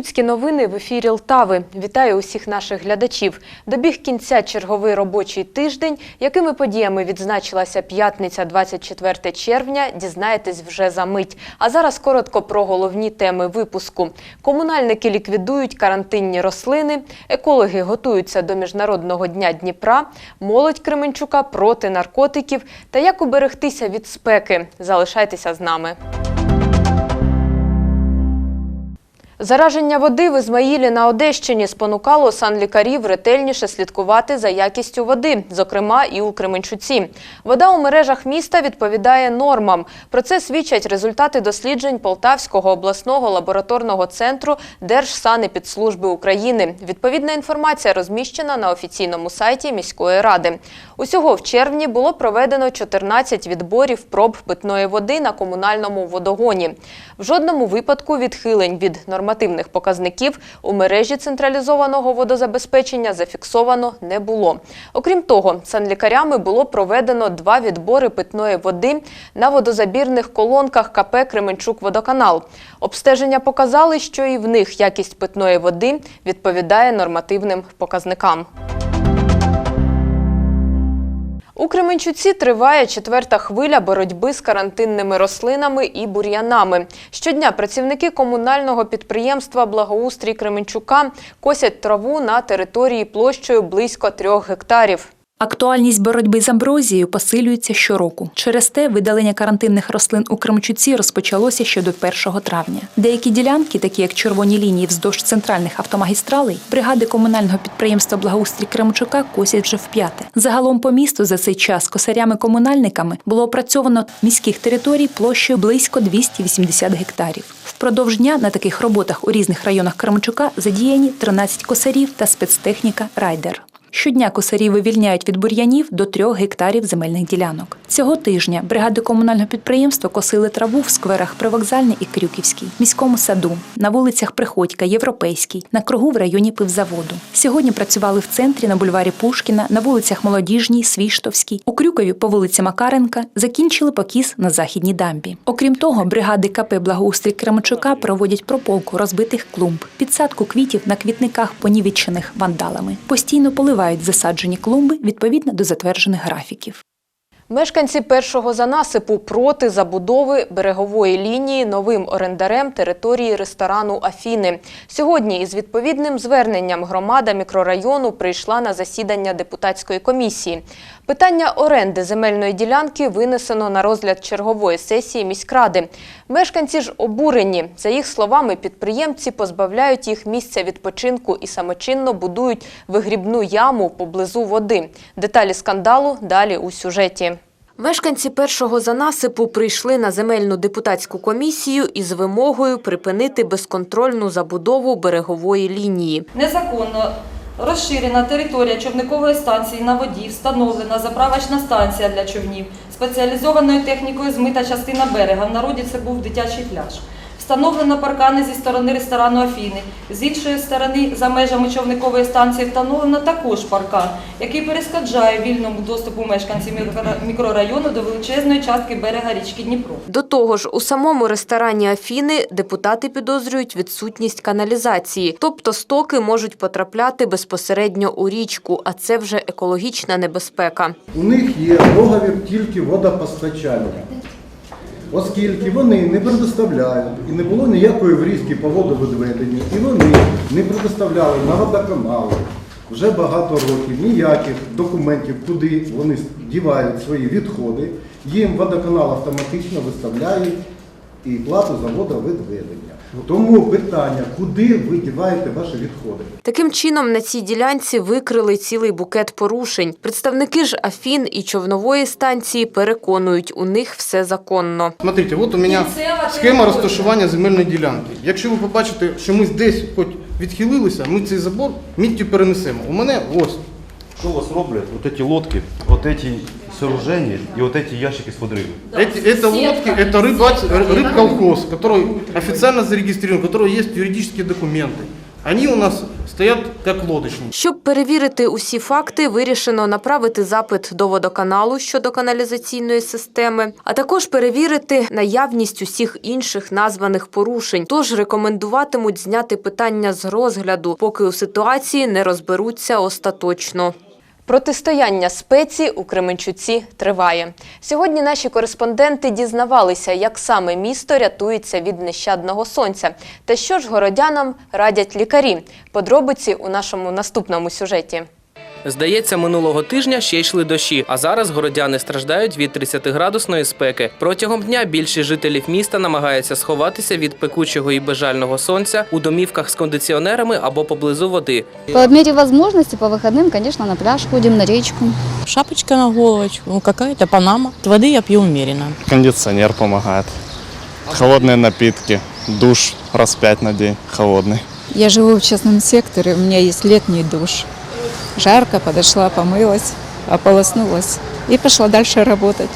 Кременчуцькі новини в ефірі Лтави. Вітаю усіх наших глядачів. Добіг кінця черговий робочий тиждень. Якими подіями відзначилася п'ятниця 24 червня, дізнаєтесь вже за мить. А зараз коротко про головні теми випуску. Комунальники ліквідують карантинні рослини, екологи готуються до Міжнародного дня Дніпра, молодь Кременчука проти наркотиків та як уберегтися від спеки. Залишайтеся з нами. Зараження води в Ізмаїлі на Одещині спонукало санлікарів ретельніше слідкувати за якістю води, зокрема і у Кременчуці. Вода у мережах міста відповідає нормам. Про це свідчать результати досліджень Полтавського обласного лабораторного центру Держсанепідслужби України. Відповідна інформація розміщена на офіційному сайті міської ради. Усього в червні було проведено 14 відборів проб питної води на комунальному водогоні. В жодному випадку відхилень від нормативних показників у мережі централізованого водозабезпечення зафіксовано не було. Окрім того, санлікарями було проведено два відбори питної води на водозабірних колонках КП Кременчук-Водоканал. Обстеження показали, що і в них якість питної води відповідає нормативним показникам. У Кременчуці триває четверта хвиля боротьби з карантинними рослинами і бур'янами. Щодня працівники комунального підприємства Благоустрій Кременчука косять траву на території площею близько трьох гектарів. Актуальність боротьби з амброзією посилюється щороку. Через те видалення карантинних рослин у Кремчуці розпочалося ще до 1 травня. Деякі ділянки, такі як червоні лінії вздовж центральних автомагістралей, бригади комунального підприємства Благоустрій Кремчука косять вже вп'яте. Загалом по місту за цей час косарями-комунальниками було опрацьовано міських територій площею близько 280 гектарів. Впродовж дня на таких роботах у різних районах Кременчука задіяні 13 косарів та спецтехніка Райдер. Щодня косарі вивільняють від бур'янів до трьох гектарів земельних ділянок. Цього тижня бригади комунального підприємства косили траву в скверах Привокзальний і Крюківський, міському саду, на вулицях Приходька, Європейський, на кругу в районі пивзаводу. Сьогодні працювали в центрі на бульварі Пушкіна, на вулицях Молодіжній, Свіштовській, у Крюкові по вулиці Макаренка, закінчили покіс на західній дамбі. Окрім того, бригади КП Благоустрій Кременчука проводять прополку розбитих клумб, підсадку квітів на квітниках, понівечених вандалами. Постійно поливають засаджені клумби відповідно до затверджених графіків. Мешканці першого занасипу проти забудови берегової лінії новим орендарем території ресторану Афіни. Сьогодні із відповідним зверненням громада мікрорайону прийшла на засідання депутатської комісії. Питання оренди земельної ділянки винесено на розгляд чергової сесії міськради. Мешканці ж обурені. За їх словами, підприємці позбавляють їх місця відпочинку і самочинно будують вигрібну яму поблизу води. Деталі скандалу далі у сюжеті. Мешканці першого занасипу прийшли на земельну депутатську комісію із вимогою припинити безконтрольну забудову берегової лінії. Незаконно розширена територія човникової станції на воді, встановлена заправочна станція для човнів, спеціалізованою технікою змита частина берега. В народі це був дитячий пляж. Встановлено паркани зі сторони ресторану Афіни. З іншої сторони, за межами човникової станції, встановлено також паркан, який перешкоджає вільному доступу мешканців мікрорайону до величезної частки берега річки Дніпро. До того ж, у самому ресторані Афіни депутати підозрюють відсутність каналізації, тобто стоки можуть потрапляти безпосередньо у річку, а це вже екологічна небезпека. У них є договір тільки водопостачання, оскільки вони не предоставляють і не було ніякої врізки по водовідведенню, і вони не предоставляли на водоканали вже багато років ніяких документів, куди вони дівають свої відходи. Їм водоканал автоматично виставляє і плату за водовідведення. Тому питання, куди ви діваєте ваші відходи? Таким чином, на цій ділянці викрили цілий букет порушень. Представники ж Афін і човнової станції переконують, у них все законно. Смотрите, от у мене схема розташування земельної ділянки. Якщо ви побачите, що ми десь хоч відхилилися, ми цей забор миттю перенесемо. У мене ось. Что у вас роблять? Вот эти лодки, вот эти сооружения и вот эти ящики с подрывом. Эти, это лодки, это рыбац- рыбколхоз, который официально зарегистрирован, у которого есть юридические документы. Они у нас стоят как лодочники. Щоб перевірити усі факти, вирішено направити запит до водоканалу щодо каналізаційної системи, а також перевірити наявність усіх інших названих порушень. Тож рекомендуватимуть зняти питання з розгляду, поки у ситуації не розберуться остаточно. Протистояння спеці у Кременчуці триває. Сьогодні наші кореспонденти дізнавалися, як саме місто рятується від нещадного сонця, та що ж городянам радять лікарі. Подробиці у нашому наступному сюжеті. Здається, минулого тижня ще йшли дощі, а зараз городяни страждають від 30-градусної спеки. Протягом дня більшість жителів міста намагаються сховатися від пекучого і безжального сонця у домівках з кондиціонерами або поблизу води. По мере возможности по выходным, конечно, на пляж ходим, на речку. Шапочка на головочку, ну, какая-то панама. Воды я пью умеренно. Кондиционер помогает. Холодные напитки. Душ раз пять на день холодный. Я живу в частном секторе, у меня есть летний душ. Жарко, подошла, помылась, ополоснулась и пошла дальше работать.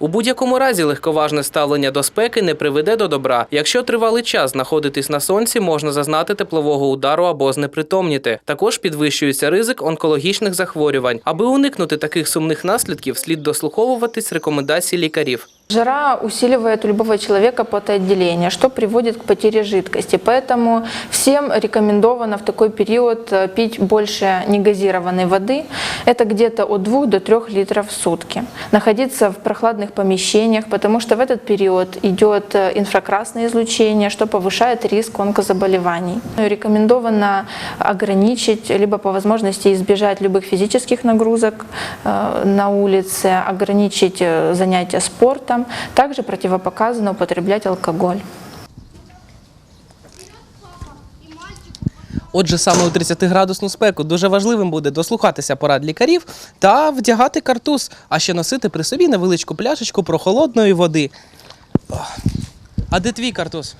У будь-якому разі легковажне ставлення до спеки не приведе до добра. Якщо тривалий час знаходитись на сонці, можна зазнати теплового удару або знепритомніти. Також підвищується ризик онкологічних захворювань. Аби уникнути таких сумних наслідків, слід дослуховуватись рекомендацій лікарів. Жара усиливает у любого человека потоотделение, что приводит к потере жидкости. Поэтому всем рекомендовано в такой период э, пить больше негазированной воды. Это где-то от 2 до 3 литров в сутки. Находиться в прохладных помещениях, потому что в этот период идет э, инфракрасное излучение, что повышает риск онкозаболеваний. Рекомендовано ограничить, либо по возможности избежать любых физических нагрузок э, на улице, ограничить занятия спортом. Также противопоказано употреблять алкоголь. Отже, саме у 30-градусну спеку дуже важливим буде дослухатися порад лікарів та вдягати картуз, а ще носити при собі невеличку пляшечку прохолодної води. А де твій картуз?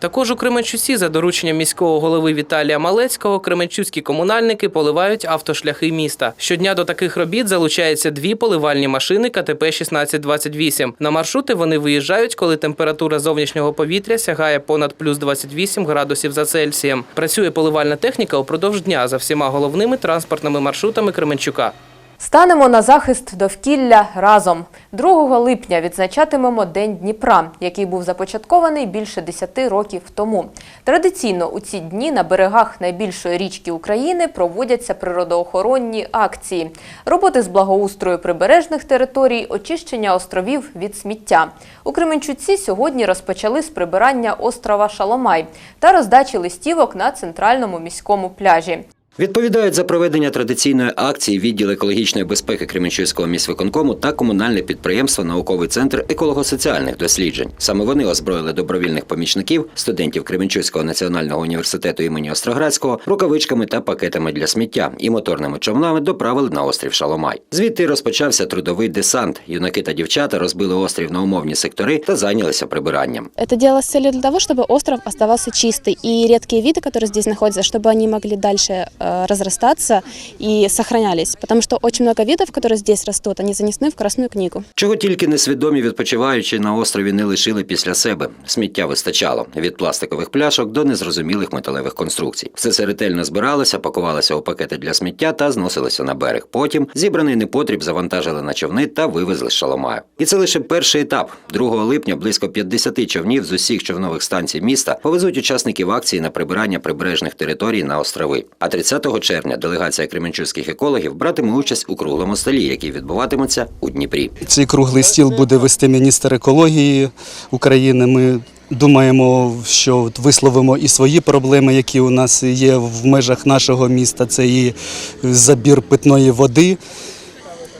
Також у Кременчуці за дорученням міського голови Віталія Малецького кременчуцькі комунальники поливають автошляхи міста. Щодня до таких робіт залучаються дві поливальні машини КТП 1628. На маршрути вони виїжджають, коли температура зовнішнього повітря сягає понад плюс 28 градусів за Цельсієм. Працює поливальна техніка упродовж дня за всіма головними транспортними маршрутами Кременчука. Станемо на захист довкілля разом. 2 липня відзначатимемо День Дніпра, який був започаткований більше 10 років тому. Традиційно у ці дні на берегах найбільшої річки України проводяться природоохоронні акції, роботи з благоустрою прибережних територій, очищення островів від сміття. У Кременчуці сьогодні розпочали з прибирання острова Шаломай та роздачі листівок на центральному міському пляжі. Відповідають за проведення традиційної акції відділ екологічної безпеки Кременчуцького міськвиконкому та комунальне підприємство Науковий центр еколого-соціальних досліджень. Саме вони озброїли добровільних помічників, студентів Кременчуцького національного університету імені Остроградського, рукавичками та пакетами для сміття і моторними човнами доправили на острів Шаломай. Звідти розпочався трудовий десант. Юнаки та дівчата розбили острів на умовні сектори та зайнялися прибиранням. Это делалось с целью для того, чтобы остров оставался чистый и редкие виды, которые здесь находятся, чтобы они могли дальше э, разрастаться и сохранялись. Потому что очень много видов, которые здесь растут, они занесены в Красную книгу. Чого тільки несвідомі відпочиваючи на острові не лишили після себе. Сміття вистачало від пластикових пляшок до незрозумілих металевих конструкцій. Все це ретельно збиралося, пакувалося у пакети для сміття та зносилося на берег. Потім зібраний непотріб завантажили на човни та вивезли з шаломаю. І це лише перший етап. 2 липня близько 50 човнів з усіх човнових станцій міста повезуть учасників акції на прибирання прибережних територій на острови. А 30 червня делегація кременчуцьких екологів братиме участь у круглому столі, який відбуватиметься у Дніпрі. Цей круглий стіл буде вести міністр екології України. Ми думаємо, що висловимо і свої проблеми, які у нас є в межах нашого міста. Це і забір питної води.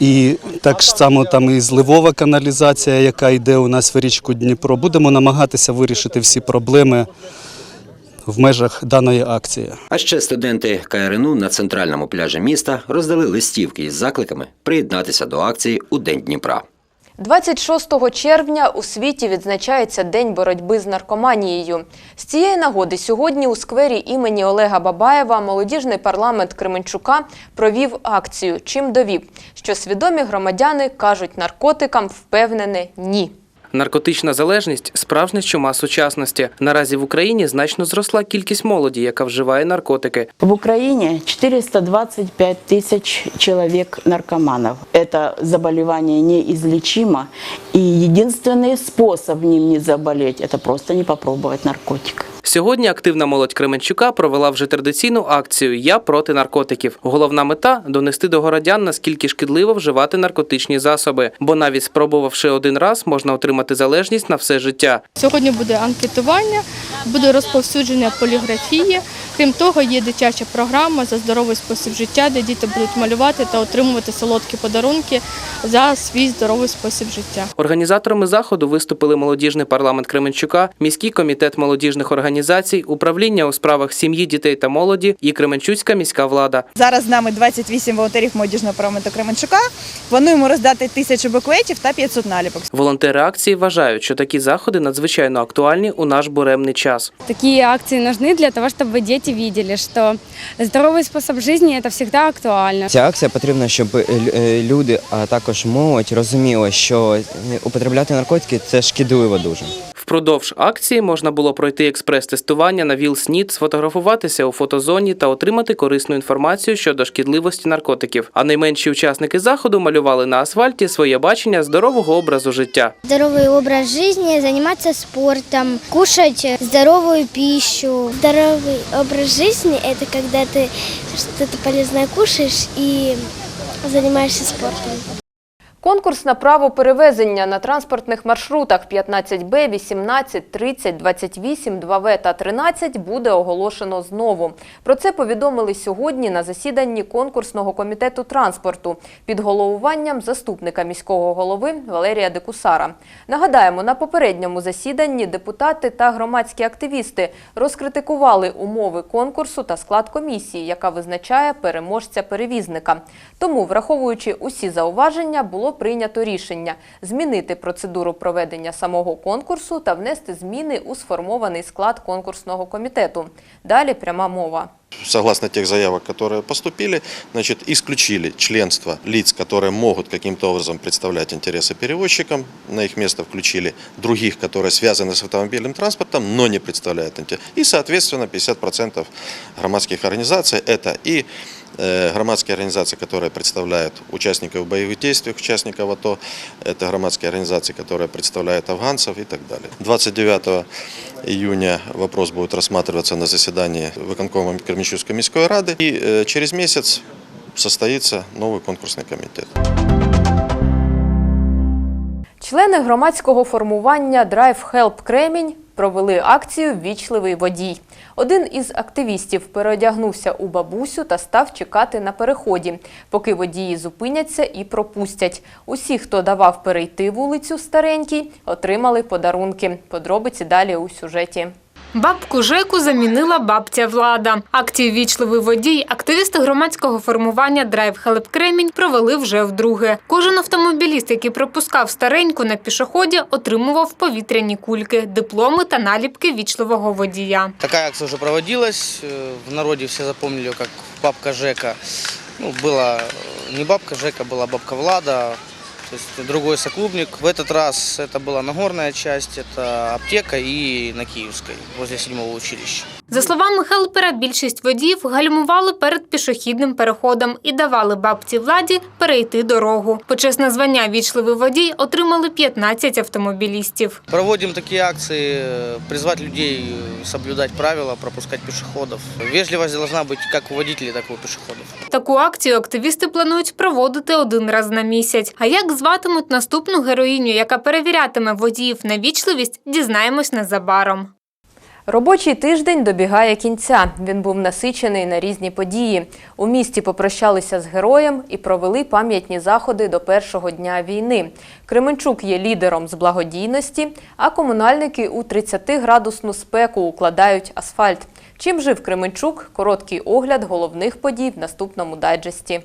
І так само там і зливова каналізація, яка йде у нас в річку Дніпро. Будемо намагатися вирішити всі проблеми в межах даної акції. А ще студенти КРНУ на центральному пляжі міста роздали листівки із закликами приєднатися до акції у День Дніпра. 26 червня у світі відзначається День боротьби з наркоманією. З цієї нагоди сьогодні у сквері імені Олега Бабаєва молодіжний парламент Кременчука провів акцію «Чим довів», що свідомі громадяни кажуть наркотикам впевнене ні. Наркотична залежність справжня чума сучасності. Наразі в Україні значно зросла кількість молоді, яка вживає наркотики. В Украине 425 тысяч человек наркоманов. Это заболевание неизлечимо, и единственный способ ним не заболеть – это просто не попробовать наркотик. Сьогодні активна молодь Кременчука провела вже традиційну акцію Я проти наркотиків. Головна мета донести до городян, наскільки шкідливо вживати наркотичні засоби, бо навіть спробувавши один раз, можна отримати залежність на все життя. Сьогодні буде анкетування, буде розповсюдження поліграфії. Крім того, є дитяча програма за здоровий спосіб життя, де діти будуть малювати та отримувати солодкі подарунки за свій здоровий спосіб життя. Організаторами заходу виступили молодіжний парламент Кременчука, міський комітет молодіжних організацій, управління у справах сім'ї, дітей та молоді і Кременчуцька міська влада. Зараз з нами 28 волонтерів молодіжного парламенту Кременчука. Плануємо роздати тисячу буклетів та 500 наліпок. Волонтери акції вважають, що такі заходи надзвичайно актуальні у наш буремний час. Такие акции нужны для того, чтобы дети видели, что здоровый способ жизни – это всегда актуально. Ця акція потрібна, щоб е, е, люди, а також молодь розуміли, що е, употребляти наркотики це шкідливо дуже. Впродовж акції можна було пройти експрес-тестування на ВІЛ-СНІД, сфотографуватися у фотозоні та отримати корисну інформацію щодо шкідливості наркотиків. А найменші учасники заходу малювали на асфальті своє бачення здорового образу життя. Здоровый образ жизни, заниматься спортом, кушать здоровую пищу. Здоровый образ жизни – это когда ты что-то полезное кушаешь и занимаешься спортом. Конкурс на право перевезення на транспортних маршрутах 15Б, 18, 30, 28, 2В та 13 буде оголошено знову. Про це повідомили сьогодні на засіданні конкурсного комітету транспорту під головуванням заступника міського голови Валерія Декусара. Нагадаємо, на попередньому засіданні депутати та громадські активісти розкритикували умови конкурсу та склад комісії, яка визначає переможця перевізника. Тому, враховуючи усі зауваження, було прийнято рішення змінити процедуру проведення самого конкурсу та внести зміни у сформований склад конкурсного комітету. Далі пряма мова. Согласно тех заявок, которые поступили, значит, исключили членство лиц, которые могут каким-то образом представлять интересы перевозчикам. На их место включили других, которые связаны с автомобильным транспортом, но не представляют интересы. И, соответственно, 50% громадских организаций – это и э, громадские организации, которые представляют участников боевых действий, участников АТО, это громадские организации, которые представляют афганцев и так далее. 29 июня вопрос будет рассматриваться на заседании выконкома Кременчугской міської рады. И э, через месяц состоится новый конкурсный комитет. Члени громадського формування Drive Help Кремінь провели акцію Вічливий водій. Один із активістів переодягнувся у бабусю та став чекати на переході, поки водії зупиняться і пропустять. Усі, хто давав перейти вулицю старенькій, отримали подарунки. Подробиці далі у сюжеті. Бабку Жеку замінила бабця Влада. Акцію «Вічливий водій» активісти громадського формування «Драйв Хелеп Кремінь» провели вже вдруге. Кожен автомобіліст, який пропускав стареньку на пішоході, отримував повітряні кульки, дипломи та наліпки вічливого водія. Такая акция уже проводилась. э, В народе все запомнили ее как бабка Жека. Ну, была э, не бабка Жека, была бабка Влада. То есть другой соклубник. В этот раз это была Нагорная часть, это аптека и на Киевской, возле седьмого училища. За словами Хелпера, більшість водіїв гальмували перед пішохідним переходом і давали бабці Владі перейти дорогу. Почесне звання «Вічливий водій» отримали 15 автомобілістів. Проводим такие акции, э, призвать людей э, соблюдать правила, пропускать пешеходов. Вежливость должна быть как у водителей, так и у пешеходов. Таку акцію активісти планують проводити один раз на місяць. А як зватимуть наступну героїню, яка перевірятиме водіїв на вічливість, дізнаємось незабаром. Робочий тиждень добігає кінця. Він був насичений на різні події. У місті попрощалися з героєм і провели пам'ятні заходи до першого дня війни. Кременчук є лідером з благодійності, а комунальники у 30-градусну спеку укладають асфальт. Чим жив Кременчук? Короткий огляд головних подій в наступному дайджесті.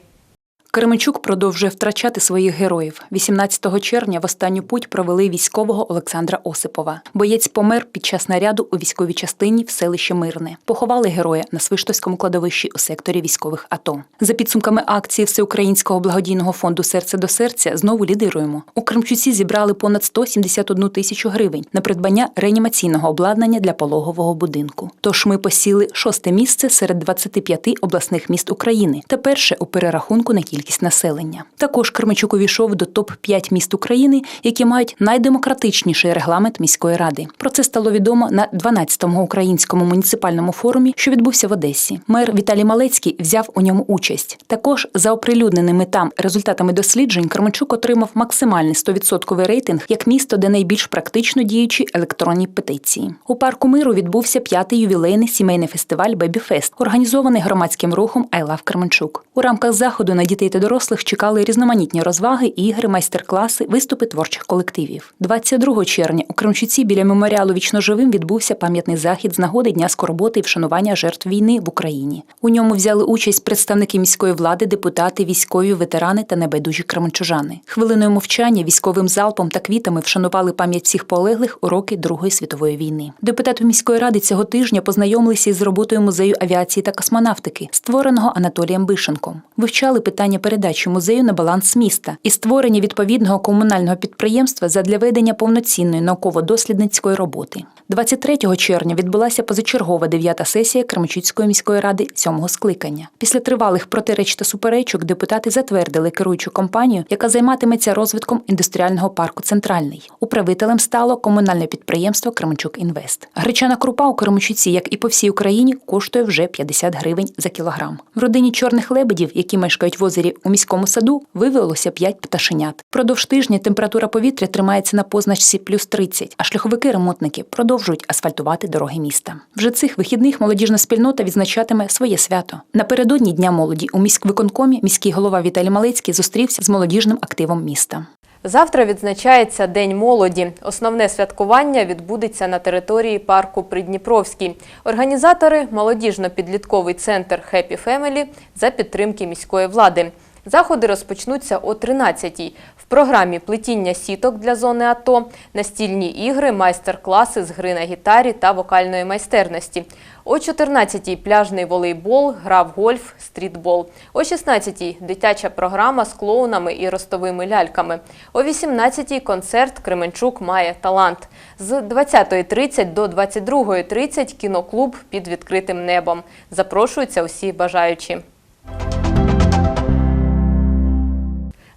Кременчук продовжує втрачати своїх героїв. 18 червня в останню путь провели військового Олександра Осипова. Боєць помер під час наряду у військовій частині в селищі Мирне. Поховали героя на Свиштовському кладовищі у секторі військових АТО. За підсумками акції Всеукраїнського благодійного фонду Серце до серця знову лідируємо. У Кремчуці зібрали понад 171 тисячу гривень на придбання реанімаційного обладнання для пологового будинку. Тож ми посіли шосте місце серед 25 обласних міст України та перше у перерахунку на кількість населення. Також Кременчук увійшов до топ 5 міст України, які мають найдемократичніший регламент міської ради. Про це стало відомо на 12-му українському муніципальному форумі, що відбувся в Одесі. Мер Віталій Малецький взяв у ньому участь. Також за оприлюдненими там результатами досліджень Кременчук отримав максимальний 100% рейтинг як місто, де найбільш практично діючі електронні петиції. У парку миру відбувся п'ятий ювілейний сімейний фестиваль Бебіфест, організований громадським рухом I Love Кременчук. У рамках заходу на дітей та дорослих чекали різноманітні розваги, ігри, майстер-класи, виступи творчих колективів. 22 червня у Кременчуці біля меморіалу Вічно живим відбувся пам'ятний захід з нагоди Дня скорботи і вшанування жертв війни в Україні. У ньому взяли участь представники міської влади, депутати, військові, ветерани та небайдужі кременчужани. Хвилиною мовчання, військовим залпом та квітами вшанували пам'ять всіх полеглих у роки Другої світової війни. Депутати міської ради цього тижня познайомилися із роботою музею авіації та космонавтики, створеного Анатолієм Бишенком. Вивчали питання передачі музею на баланс міста і створення відповідного комунального підприємства задля ведення повноцінної науково-дослідницької роботи. 23 червня відбулася позачергова дев'ята сесія Кременчуцької міської ради сьомого скликання. Після тривалих протиреч та суперечок депутати затвердили керуючу компанію, яка займатиметься розвитком індустріального парку Центральний. Управителем стало комунальне підприємство Кременчук Інвест. Гречана крупа у Кременчуці, як і по всій Україні, коштує вже 50 гривень за кілограм. В родині чорних лебедів, які мешкають в озері у міському саду, виявилося 5 пташенят. Продовж тижня температура повітря тримається на позначці плюс 30, а шляховики-ремонтники продовжують асфальтувати дороги міста. Вже цих вихідних молодіжна спільнота відзначатиме своє свято. Напередодні Дня молоді у міськвиконкомі міський голова Віталій Малецький зустрівся з молодіжним активом міста. Завтра відзначається День молоді. Основне святкування відбудеться на території парку Придніпровський. Організатори молодіжно-підлітковий центр «Хеппі Фемелі» за підтримки міської влади. Заходи розпочнуться о 13-й. В програмі плетіння сіток для зони АТО, настільні ігри, майстер-класи з гри на гітарі та вокальної майстерності. О 14-й пляжний волейбол, гра в гольф, стрітбол. О 16-й дитяча програма з клоунами і ростовими ляльками. О 18-й концерт Кременчук має талант. З 20.30 до 22.30 кіноклуб під відкритим небом. Запрошуються усі бажаючі.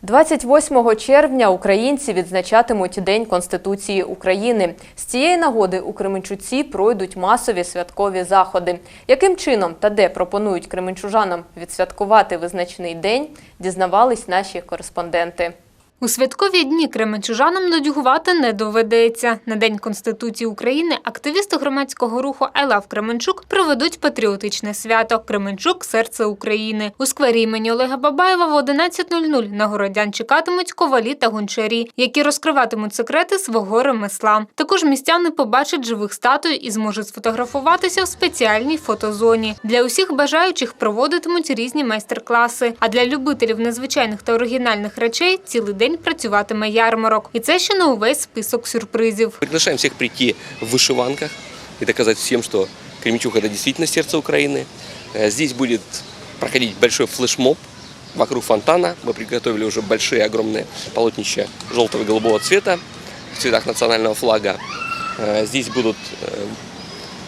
28 червня українці відзначатимуть День Конституції України. З цієї нагоди у Кременчуці пройдуть масові святкові заходи. Яким чином та де пропонують кременчужанам відсвяткувати визначний день, дізнавались наші кореспонденти. У святкові дні кременчужанам нудьгувати не доведеться. На День Конституції України активісти громадського руху «I Love Кременчук проведуть патріотичне свято Кременчук серце України. У сквері імені Олега Бабаєва в 11.00 на городян чекатимуть ковалі та гончарі, які розкриватимуть секрети свого ремесла. Також містяни побачать живих статуй і зможуть сфотографуватися в спеціальній фотозоні. Для усіх бажаючих проводитимуть різні майстер-класи. А для любителів незвичайних та оригінальних речей цілий день працюватиме ярмарок. І це ще не увесь список сюрпризів. Приглашаем всех прийти в вышиванках и доказать всем, что Кременчук – это действительно сердце Украины. Э, Здесь будет проходить большой флешмоб вокруг фонтана. Мы приготовили уже большие огромные полотнища желтого и голубого цвета в цветах национального флага. Э, Здесь будут э,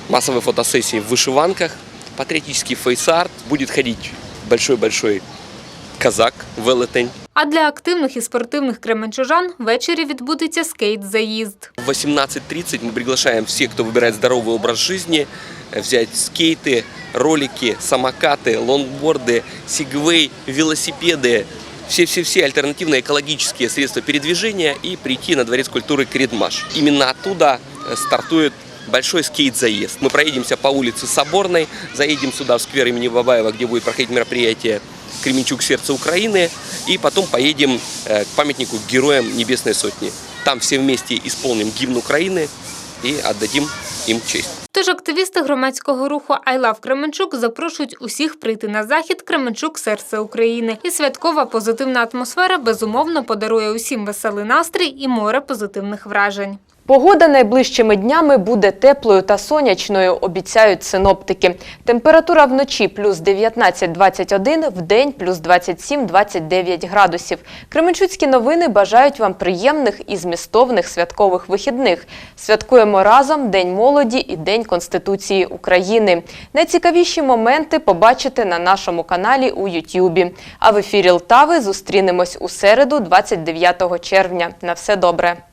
массовые фотосессии в вышиванках, патриотический фейс-арт. Будет ходить большой-большой казак, велетень. А для активних і спортивних кременчужан ввечері відбудеться скейт-заїзд. В 18.30 мы приглашаем всех, кто выбирает здоровый образ жизни, э, взять скейты, ролики, самокаты, лонгборды, сигвей, велосипеды, все-все-все альтернативные экологические средства передвижения и прийти на Дворец культуры Кредмаш. Именно оттуда э, стартует большой скейт-заезд. Мы проедемся по улице Соборной, заедем сюда в сквер имени Бабаева, где будет проходить мероприятие Кременчук «Сердце Украины», и потом поедем э, к памятнику героям Небесной Сотни. Там все вместе исполним гимн Украины и отдадим им честь. Тож активісти громадського руху «I love Кременчук запрошують усіх прийти на захід Кременчук серце України. І святкова позитивна атмосфера безумовно подарує усім веселий настрій і море позитивних вражень. Погода найближчими днями буде теплою та сонячною, обіцяють синоптики. Температура вночі плюс 19-21, вдень плюс 27-29 градусів. Кременчуцькі новини бажають вам приємних і змістовних святкових вихідних. Святкуємо разом День молоді і День Конституції України. Найцікавіші моменти побачите на нашому каналі у Ютюбі. А в ефірі Лтави зустрінемось у середу, 29 червня. На все добре.